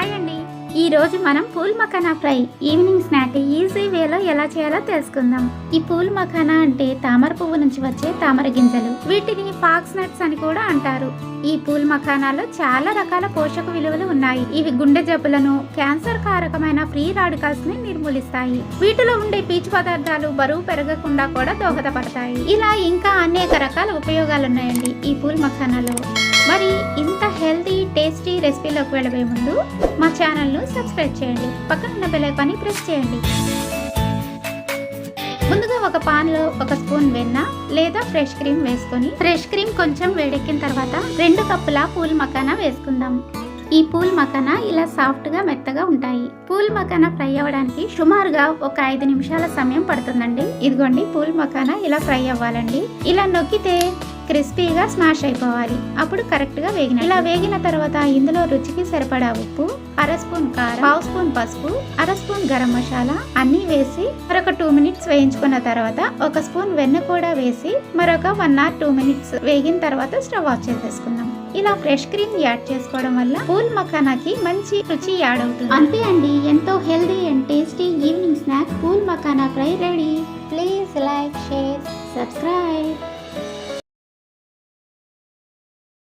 Hi అండి ఈ రోజు మనం phool makhana fry evening snack easy వేలో ఎలా చేయాలో తెలుసుకుందాం. ఈ పూల్ మఖానా అంటే తామర పువ్వు నుంచి వచ్చే తామర గింజలు. వీటిని ఫాక్స్ నట్స్ అని కూడా అంటారు. ఈ పూల్ మఖానాలో చాలా రకాల పోషక విలువలు ఉన్నాయి. ఇవి గుండె జబ్బులను క్యాన్సర్ కారకమైన ఫ్రీ రాడికల్స్ని నిర్మూలిస్తాయి. వీటిలో ఉండే పీచు పదార్థాలు బరువు పెరగకుండా కూడా దోహదపడతాయి. ఇలా ఇంకా అనేక రకాల ఉపయోగాలు ఉన్నాయండి ఈ పూల్ మఖానాలో. మరి ఇంత హెల్తీ టేస్టీ రెసిపీలోకి వెళ్ళబోయే ముందు మా ఛానల్ను సబ్స్క్రైబ్ చేయండి. పక్కన ఉన్న బెల్ఐకాన్ని ప్రెస్ చేయండి. ముందుగా ఒక పాన్లో ఒక స్పూన్ వెన్న లేదా ఫ్రెష్ క్రీమ్ వేసుకొని ఫ్రెష్ క్రీమ్ కొంచెం వేడెక్కిన తర్వాత రెండు కప్పుల పూల్ మకానా వేసుకుందాం. ఈ పూల్ మకానా ఇలా సాఫ్ట్గా మెత్తగా ఉంటాయి. పూల్ మకానా ఫ్రై అవ్వడానికి సుమారుగా ఒక ఐదు నిమిషాల సమయం పడుతుందండి. ఇదిగోండి పూల్ మకానా ఇలా ఫ్రై అవ్వాలండి. ఇలా నొక్కితే క్రిస్పీగా స్మాష్ అయిపోవాలి. అప్పుడు కరెక్ట్గా వేగిన ఇలా వేగిన తర్వాత ఇందులో రుచికి సరిపడా ఉప్పు అర స్పూన్ కారం పావు స్పూన్ పసుపు అర స్పూన్ గరం మసాలా అన్ని వేసి మరొక టూ మినిట్స్ వేయించుకున్న తర్వాత ఒక స్పూన్ వెన్న కూడా వేసి మరొక వన్ ఆర్ టూ మినిట్స్ వేగిన తర్వాత స్టవ్ ఆఫ్ చేసేసుకుందాం. ఇలా ఫ్రెష్ క్రీమ్ యాడ్ చేసుకోవడం వల్ల పూల్ మఖానాకి మంచి రుచి యాడ్ అవుతుంది. అంతే అండి. ఎంతో healthy and tasty evening snack phool makhana fry ready. Please like share subscribe.